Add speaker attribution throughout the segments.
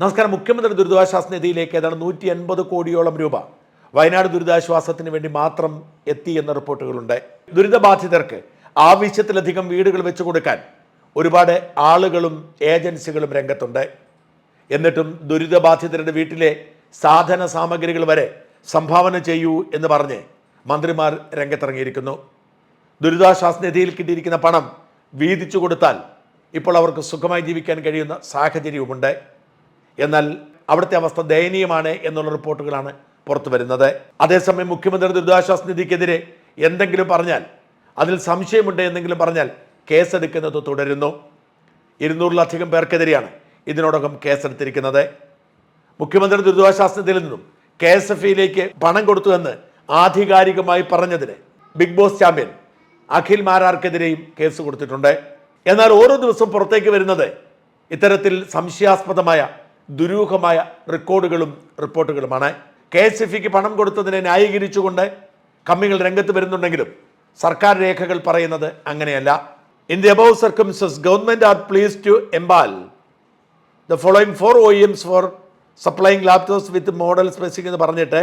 Speaker 1: നമസ്കാരം. മുഖ്യമന്ത്രി ദുരിതാശ്വാസ നിധിയിലേക്ക് ഏതാണ് നൂറ്റി എൺപത് കോടിയോളം രൂപ വയനാട് ദുരിതാശ്വാസത്തിന് വേണ്ടി മാത്രം എത്തി എന്ന റിപ്പോർട്ടുകളുണ്ട്. ദുരിതബാധിതർക്ക് ആവശ്യത്തിലധികം വീടുകൾ വെച്ചു കൊടുക്കാൻ ഒരുപാട് ആളുകളും ഏജൻസികളും രംഗത്തുണ്ട്. എന്നിട്ടും ദുരിതബാധിതരുടെ വീട്ടിലെ സാധന സാമഗ്രികൾ വരെ സംഭാവന ചെയ്യൂ എന്ന് പറഞ്ഞ് മന്ത്രിമാർ രംഗത്തിറങ്ങിയിരിക്കുന്നു. ദുരിതാശ്വാസ നിധിയിൽ കിട്ടിയിരിക്കുന്ന പണം വീതിച്ചു കൊടുത്താൽ ഇപ്പോൾ അവർക്ക് സുഖമായി ജീവിക്കാൻ കഴിയുന്ന സാഹചര്യവുമുണ്ട്. എന്നാൽ അവിടുത്തെ അവസ്ഥ ദയനീയമാണ് എന്നുള്ള റിപ്പോർട്ടുകളാണ് പുറത്തു വരുന്നത്. അതേസമയം മുഖ്യമന്ത്രി ദുരിതാശ്വാസ നിധിക്കെതിരെ എന്തെങ്കിലും പറഞ്ഞാൽ അതിൽ സംശയമുണ്ട് എന്തെങ്കിലും പറഞ്ഞാൽ കേസെടുക്കുന്നത് തുടരുന്നു. ഇരുന്നൂറിലധികം പേർക്കെതിരെയാണ് ഇതിനോടകം കേസെടുത്തിരിക്കുന്നത്. മുഖ്യമന്ത്രി ദുരിതാശ്വാസ നിധിയിൽ നിന്നും കെ എസ് എഫ് ഇയിലേക്ക് പണം കൊടുത്തുവെന്ന് ആധികാരികമായി പറഞ്ഞതിന് ബിഗ് ബോസ് ചാമ്പ്യൻ അഖിൽ മാരാർക്കെതിരെയും കേസ് കൊടുത്തിട്ടുണ്ട്. എന്നാൽ ഓരോ ദിവസവും പുറത്തേക്ക് വരുന്നത് ഇത്തരത്തിൽ സംശയാസ്പദമായ ദുരൂഹമായ റെക്കോർഡുകളും റിപ്പോർട്ടുകളുമാണ്. കെ എസ് എഫ് ഇക്ക് പണം കൊടുത്തതിനെ ന്യായീകരിച്ചുകൊണ്ട് കമ്മികൾ രംഗത്ത് വരുന്നുണ്ടെങ്കിലും സർക്കാർ രേഖകൾ പറയുന്നത് അങ്ങനെയല്ല. In the above circumstances government are pleased to empanel the following four OEMs for supplying laptops with model specific എന്ന് പറഞ്ഞിട്ട്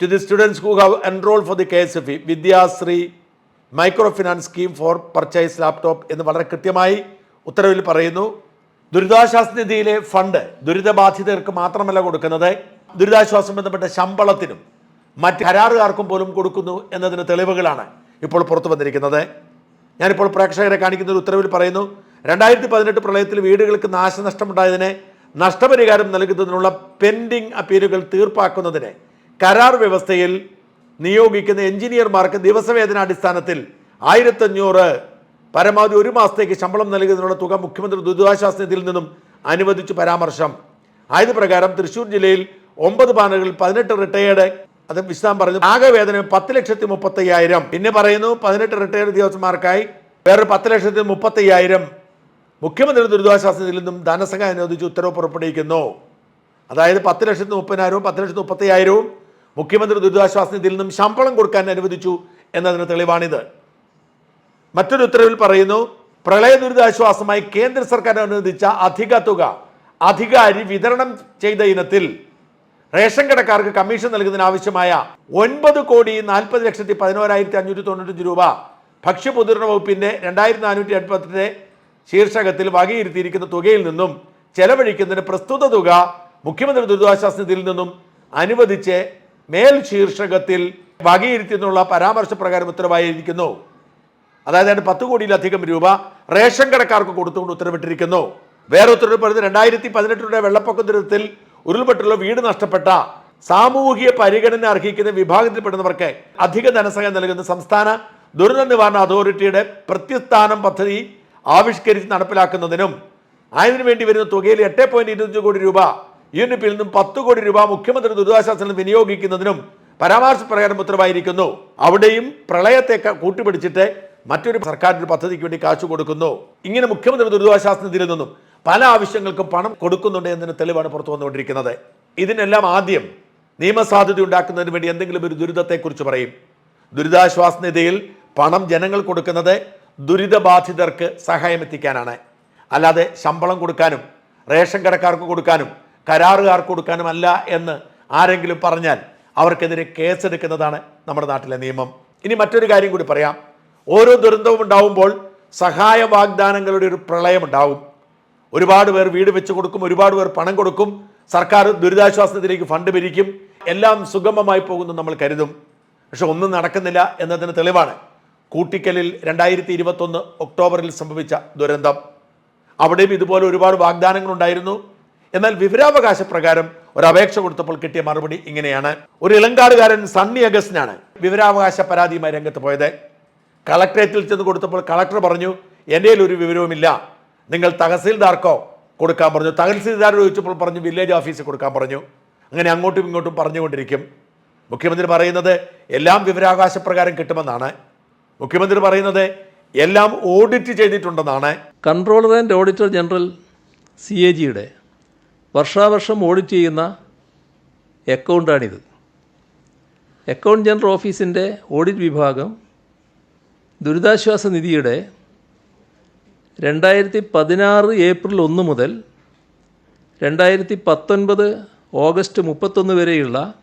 Speaker 1: to the students who have enrol for the K S F E Vidyasree micro finance scheme for purchase laptop എന്ന് വളരെ കൃത്യമായി ഉത്തരവിൽ പറയുന്നു. ദുരിതാശ്വാസ നിധിയിലെ fund ദുരിതബാധിതർക്ക് മാത്രമല്ല കൊടുക്കുന്നത്. ദുരിതാശ്വാസം ബന്ധപ്പെട്ട ശമ്പളത്തിനും മറ്റ് കരാറുകാർക്കും പോലും കൊടുക്കുന്നു എന്നതിന് തെളിവുകളാണ് ഇപ്പോൾ പുറത്തു വന്നിരിക്കുന്നത്. ഞാനിപ്പോൾ പ്രേക്ഷകരെ കാണിക്കുന്ന ഒരു ഉത്തരവിൽ പറയുന്നു. രണ്ടായിരത്തി പതിനെട്ട് പ്രളയത്തിൽ വീടുകൾക്ക് നാശനഷ്ടമുണ്ടായതിനെ നഷ്ടപരിഹാരം നൽകുന്നതിനുള്ള പെൻഡിംഗ് അപ്പീലുകൾ തീർപ്പാക്കുന്നതിന് കരാർ വ്യവസ്ഥയിൽ നിയോഗിക്കുന്ന എഞ്ചിനീയർമാർക്ക് ദിവസവേതന അടിസ്ഥാനത്തിൽ ആയിരത്തഞ്ഞൂറ് പരമാവധി ഒരു മാസത്തേക്ക് ശമ്പളം നൽകുന്നതിനുള്ള തുക മുഖ്യമന്ത്രി ദുരിതാശ്വാസ നിധിയിൽ നിന്നും അനുവദിച്ചു പരാമർശം. ആയത് പ്രകാരം തൃശൂർ ജില്ലയിൽ ഒമ്പത് പാനകളിൽ പതിനെട്ട് റിട്ടയേർഡ്. അത് വിശദം പറഞ്ഞു. ആകെ വേതനം പത്ത് ലക്ഷത്തി മുപ്പത്തയ്യായിരം പിന്നെ പറയുന്നു പതിനെട്ട് റിട്ടയേർഡ് ഉദ്യോഗസ്ഥന്മാർക്കായി വേറെ പത്ത് ലക്ഷത്തി മുപ്പത്തയ്യായിരം മുഖ്യമന്ത്രി ദുരിതാശ്വാസ നിധിയിൽ നിന്നും ധനസഹായം അനുവദിച്ച് ഉത്തരവ് പുറപ്പെടുവിക്കുന്നു. അതായത് പത്ത് ലക്ഷത്തി മുപ്പതിനായിരവും പത്ത് ലക്ഷത്തി മുപ്പത്തയ്യായിരവും മുഖ്യമന്ത്രി ദുരിതാശ്വാസ നിധിയിൽ നിന്നും ശമ്പളം കൊടുക്കാൻ അനുവദിച്ചു എന്നതിന് തെളിവാണിത്. മറ്റൊരു ഉത്തരവിൽ പറയുന്നു പ്രളയ ദുരിതാശ്വാസമായി കേന്ദ്ര സർക്കാർ അനുവദിച്ച അധിക തുക അധികാരി വിതരണം ചെയ്ത ഇനത്തിൽ റേഷൻ കടക്കാർക്ക് കമ്മീഷൻ നൽകുന്നതിന് ആവശ്യമായ ഒൻപത് കോടി നാൽപ്പത് ലക്ഷത്തി പതിനോരായിരത്തി അഞ്ഞൂറ്റി തൊണ്ണൂറ്റഞ്ച് രൂപ ഭക്ഷ്യപൊതുരണ വകുപ്പിന്റെ രണ്ടായിരത്തി നാനൂറ്റി എൺപത്തിന്റെ ശീർഷകത്തിൽ വകയിരുത്തിയിരിക്കുന്ന തുകയിൽ നിന്നും ചെലവഴിക്കുന്നതിന് പ്രസ്തുത തുക മുഖ്യമന്ത്രി ദുരിതാശ്വാസ നിധിയിൽ നിന്നും അനുവദിച്ച് മേൽ ശീർഷകത്തിൽ വകയിരുത്തിയെന്നുള്ള പരാമർശ പ്രകാരം ഉത്തരവായിരിക്കുന്നു. അതായത് അതിന് പത്ത് കോടിയിലധികം രൂപ റേഷൻ കടക്കാർക്ക് കൊടുത്തുകൊണ്ട് ഉത്തരവിട്ടിരിക്കുന്നു. വേറെ ഉത്തരവ് പറയുന്നത് രണ്ടായിരത്തി പതിനെട്ടിലൂടെ വെള്ളപ്പൊക്ക ദുരിതത്തിൽ ഉരുൾപെട്ടുള്ള വീട് നഷ്ടപ്പെട്ട സാമൂഹിക പരിഗണന അർഹിക്കുന്ന വിഭാഗത്തിൽപ്പെടുന്നവർക്ക് അധിക ധനസഹായം നൽകുന്ന സംസ്ഥാന ദുരന്ത നിവാരണ അതോറിറ്റിയുടെ പ്രത്യുത്ഥാനം പദ്ധതി ആവിഷ്കരിച്ച് നടപ്പിലാക്കുന്നതിനും അതിനു വേണ്ടി വരുന്ന തുകയിൽ എട്ട് പോയിന്റ് ഇരുപത്തി കോടി രൂപ യൂണിപ്പിൽ നിന്നും പത്ത് കോടി രൂപ മുഖ്യമന്ത്രി ദുരിതാശ്വാസത്തിന് വിനിയോഗിക്കുന്നതിനും പരാമർശ പ്രകാരം ഉത്തരവായിരിക്കുന്നു. അവിടെയും പ്രളയത്തെ കൂട്ടുപിടിച്ചിട്ട് മറ്റൊരു സർക്കാരിന്റെ പദ്ധതിക്ക് വേണ്ടി കാശ് കൊടുക്കുന്നു. ഇങ്ങനെ മുഖ്യമന്ത്രി ദുരിതാശ്വാസ നിധിയിൽ നിന്നും പല ആവശ്യങ്ങൾക്കും പണം കൊടുക്കുന്നുണ്ട് എന്നതിന് തെളിവാണ് പുറത്തു വന്നുകൊണ്ടിരിക്കുന്നത്. ഇതിനെല്ലാം ആദ്യം നിയമസാധ്യത ഉണ്ടാക്കുന്നതിന് വേണ്ടി എന്തെങ്കിലും ഒരു ദുരിതത്തെക്കുറിച്ച് പറയും. ദുരിതാശ്വാസ നിധിയിൽ പണം ജനങ്ങൾ കൊടുക്കുന്നത് ദുരിതബാധിതർക്ക് സഹായം എത്തിക്കാനാണ് അല്ലാതെ ശമ്പളം കൊടുക്കാനും റേഷൻ കടക്കാർക്ക് കൊടുക്കാനും കരാറുകാർക്ക് കൊടുക്കാനും അല്ല എന്ന് ആരെങ്കിലും പറഞ്ഞാൽ അവർക്കെതിരെ കേസെടുക്കുന്നതാണ് നമ്മുടെ നാട്ടിലെ നിയമം. ഇനി മറ്റൊരു കാര്യം കൂടി പറയാം. ഓരോ ദുരന്തവും ഉണ്ടാവുമ്പോൾ സഹായ വാഗ്ദാനങ്ങളുടെ ഒരു പ്രളയം പ്രളയമുണ്ടാവും ഒരുപാട് പേർ വീട് വെച്ച് കൊടുക്കും ഒരുപാട് പേർ പണം കൊടുക്കും സർക്കാർ ദുരിതാശ്വാസത്തിലേക്ക് ഫണ്ട് പിരിക്കും എല്ലാം സുഗമമായി പോകുന്നു നമ്മൾ കരുതും. പക്ഷെ ഒന്നും നടക്കുന്നില്ല എന്നതിന് തെളിവാണ് കൂട്ടിക്കലിൽ രണ്ടായിരത്തി ഇരുപത്തൊന്ന് ഒക്ടോബറിൽ സംഭവിച്ച ദുരന്തം. അവിടെയും ഇതുപോലെ ഒരുപാട് വാഗ്ദാനങ്ങൾ ഉണ്ടായിരുന്നു. എന്നാൽ വിവരാവകാശ പ്രകാരം ഒരു അപേക്ഷ കൊടുത്തപ്പോൾ കിട്ടിയ മറുപടി ഇങ്ങനെയാണ്. ഒരു ഇളങ്കാടുകാരൻ സണ്ണി അഗസ്റ്റിനാണ് വിവരാവകാശ പരാതിയുമായി രംഗത്ത് പോയത്. കളക്ടറേറ്റിൽ ചെന്ന് കൊടുത്തപ്പോൾ കളക്ടർ പറഞ്ഞു എന്റെ ഒരു വിവരവുമില്ല. നിങ്ങൾ തഹസീൽദാർക്കോ കൊടുക്കാൻ പറഞ്ഞു. തഹസീൽദാർ ചോദിച്ചപ്പോൾ പറഞ്ഞു വില്ലേജ് ഓഫീസിൽ കൊടുക്കാൻ പറഞ്ഞു. അങ്ങനെ അങ്ങോട്ടും ഇങ്ങോട്ടും പറഞ്ഞുകൊണ്ടിരിക്കും. മുഖ്യമന്ത്രി പറയുന്നത് എല്ലാം വിവരാവകാശ പ്രകാരം കിട്ടുമെന്നാണ്. മുഖ്യമന്ത്രി പറയുന്നത് എല്ലാം audit ചെയ്തിട്ടുണ്ടെന്നാണ്.
Speaker 2: Controller and auditor general C A ജിയുടെ വർഷാവർഷം ഓഡിറ്റ് ചെയ്യുന്ന അക്കൗണ്ടാണിത്. അക്കൗണ്ട് ജനറൽ ഓഫീസിന്റെ ഓഡിറ്റ് വിഭാഗം ദുരിതാശ്വാസ നിധിയുടെ രണ്ടായിരത്തി പതിനാറ് ഏപ്രിൽ ഒന്ന് മുതൽ രണ്ടായിരത്തി പത്തൊൻപത് ഓഗസ്റ്റ് മുപ്പത്തൊന്ന് വരെയുള്ള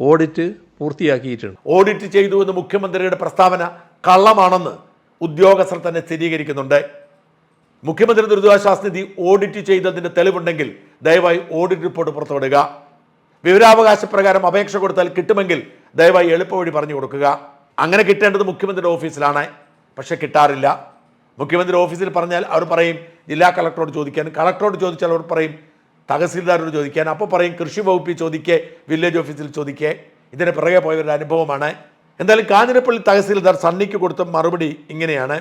Speaker 2: ഓഡിറ്റ് പൂർത്തിയാക്കിയിട്ടുണ്ട്.
Speaker 1: ഓഡിറ്റ് ചെയ്തു എന്ന് മുഖ്യമന്ത്രിയുടെ പ്രസ്താവന കള്ളമാണെന്ന് ഉദ്യോഗസ്ഥർ തന്നെ സ്ഥിരീകരിക്കുന്നുണ്ട്. മുഖ്യമന്ത്രി ദുരിതാശ്വാസ നിധി ഓഡിറ്റ് ചെയ്തതിന്റെ തെളിവുണ്ടെങ്കിൽ ദയവായി ഓഡിറ്റ് റിപ്പോർട്ട് പുറത്തുവിടുക. വിവരാവകാശ പ്രകാരം അപേക്ഷ കൊടുത്താൽ കിട്ടുമെങ്കിൽ ദയവായി എളുപ്പവഴി പറഞ്ഞു കൊടുക്കുക. അങ്ങനെ കിട്ടേണ്ടത് മുഖ്യമന്ത്രിയുടെ ഓഫീസിലാണ്. പക്ഷേ കിട്ടാറില്ല. മുഖ്യമന്ത്രി ഓഫീസിൽ പറഞ്ഞാൽ അവർ പറയും ജില്ലാ കളക്ടറോട് ചോദിക്കാൻ. കളക്ടറോട് ചോദിച്ചാൽ അവർ പറയും തഹസീൽദാരോട് ചോദിക്കാൻ. അപ്പോൾ പറയും കൃഷി വകുപ്പിൽ ചോദിക്കേ വില്ലേജ് ഓഫീസിൽ ചോദിക്കേ. ഇതിന് പിറകെ പോയവരുടെ അനുഭവമാണ്. എന്തായാലും കാഞ്ഞിരപ്പള്ളി തഹസീൽദാർ സണ്ണിക്ക് കൊടുത്ത മറുപടി ഇങ്ങനെയാണ്.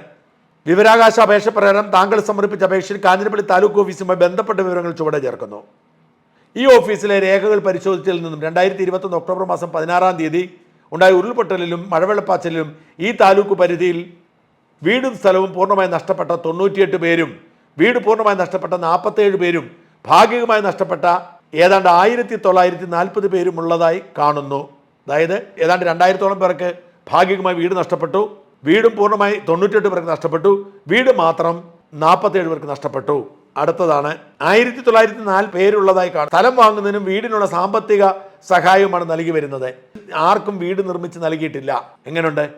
Speaker 1: വിവരാകാശ അപേക്ഷ പ്രകാരം താങ്കൾ സമർപ്പിച്ച അപേക്ഷയിൽ കാഞ്ഞിരപ്പള്ളി താലൂക്ക് ഓഫീസുമായി ബന്ധപ്പെട്ട വിവരങ്ങൾ ചുവടെ ചേർക്കുന്നു. ഈ ഓഫീസിലെ രേഖകൾ പരിശോധിച്ചതിൽ നിന്നും രണ്ടായിരത്തി ഇരുപത്തൊന്ന് ഒക്ടോബർ മാസം പതിനാറാം തീയതി ഉണ്ടായ ഉരുൾപൊട്ടലിലും മഴവെള്ളപ്പാച്ചിലും ഈ താലൂക്ക് പരിധിയിൽ വീടും സ്ഥലവും പൂർണമായി നഷ്ടപ്പെട്ട തൊണ്ണൂറ്റിയെട്ട് പേരും വീട് പൂർണമായി നഷ്ടപ്പെട്ട നാൽപ്പത്തേഴ് പേരും ഭാഗികമായി നഷ്ടപ്പെട്ട ഏതാണ്ട് ആയിരത്തി തൊള്ളായിരത്തി നാൽപ്പത് പേരും ഉള്ളതായി കാണുന്നു. അതായത് ഏതാണ്ട് രണ്ടായിരത്തോളം പേർക്ക് ഭാഗികമായി വീട് നഷ്ടപ്പെട്ടു വീടും പൂർണമായി തൊണ്ണൂറ്റെട്ട് പേർക്ക് നഷ്ടപ്പെട്ടു വീട് മാത്രം നാൽപ്പത്തേഴ് പേർക്ക് നഷ്ടപ്പെട്ടു. അടുത്തതാണ് ആയിരത്തി തൊള്ളായിരത്തി നാല് പേരുള്ളതായി കാണും സ്ഥലം വാങ്ങുന്നതിനും വീടിനുള്ള സാമ്പത്തിക സഹായവുമാണ് നൽകി വരുന്നത്. ആർക്കും വീട് നിർമ്മിച്ച് നൽകിയിട്ടില്ല. എങ്ങനെയുണ്ട്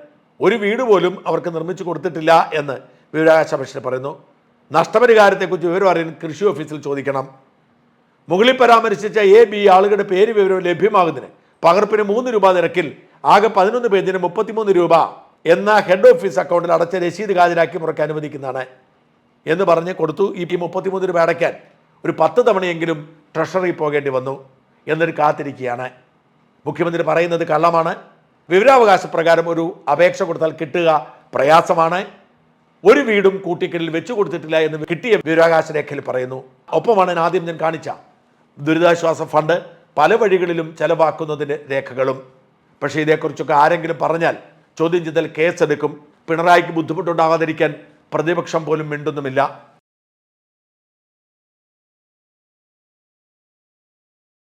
Speaker 1: ഒരു വീട് പോലും അവർക്ക് നിർമ്മിച്ചു കൊടുത്തിട്ടില്ല എന്ന് വിവരാകാശ കമ്മീഷൻ പറയുന്നു. നഷ്ടപരിഹാരത്തെക്കുറിച്ച് വിവരം അറിയാൻ കൃഷി ഓഫീസിൽ ചോദിക്കണം. മുകളിൽ പരാമർശിച്ച എ ബി ആളുകളുടെ പേര് വിവരം ലഭ്യമാകുന്നതിന് പകർപ്പിന് മൂന്ന് രൂപ നിരക്കിൽ ആകെ പതിനൊന്ന് പേജിന് മുപ്പത്തിമൂന്ന് രൂപ എന്ന ഹെഡ് ഓഫീസ് അക്കൗണ്ടിൽ അടച്ച രസീത് ഹാജരാക്കി മുറയ്ക്കാൻ അനുവദിക്കുന്നതാണ്. എന്ന് പറഞ്ഞ് കൊടുത്തു ഈ മുപ്പത്തിമൂന്ന് രൂപ അടയ്ക്കാൻ ഒരു പത്ത് തവണയെങ്കിലും ട്രഷറി പോകേണ്ടി വന്നു. എന്നൊരു കാത്തിരിക്കുകയാണ്. മുഖ്യമന്ത്രി പറയുന്നത് കള്ളമാണ്. വിവരാവകാശ പ്രകാരം ഒരു അപേക്ഷ കൊടുത്താൽ കിട്ടുക പ്രയാസമാണ്. ഒരു വീടും കൂട്ടിക്കലിൽ വെച്ചു കൊടുത്തിട്ടില്ല എന്ന് കിട്ടിയ വിവരാകാശ രേഖയിൽ പറയുന്നു. ഒപ്പമാണ് ആദ്യം ഞാൻ കാണിച്ച ദുരിതാശ്വാസ ഫണ്ട് പല വഴികളിലും ചെലവാക്കുന്നതിന്റെ രേഖകളും. പക്ഷേ ഇതേക്കുറിച്ചൊക്കെ ആരെങ്കിലും പറഞ്ഞാൽ ചോദ്യം ചെയ്താൽ കേസെടുക്കും. പിണറായിക്ക് ബുദ്ധിമുട്ടുണ്ടാകാതിരിക്കാൻ പ്രതിപക്ഷം പോലും മിണ്ടുന്നുമില്ല.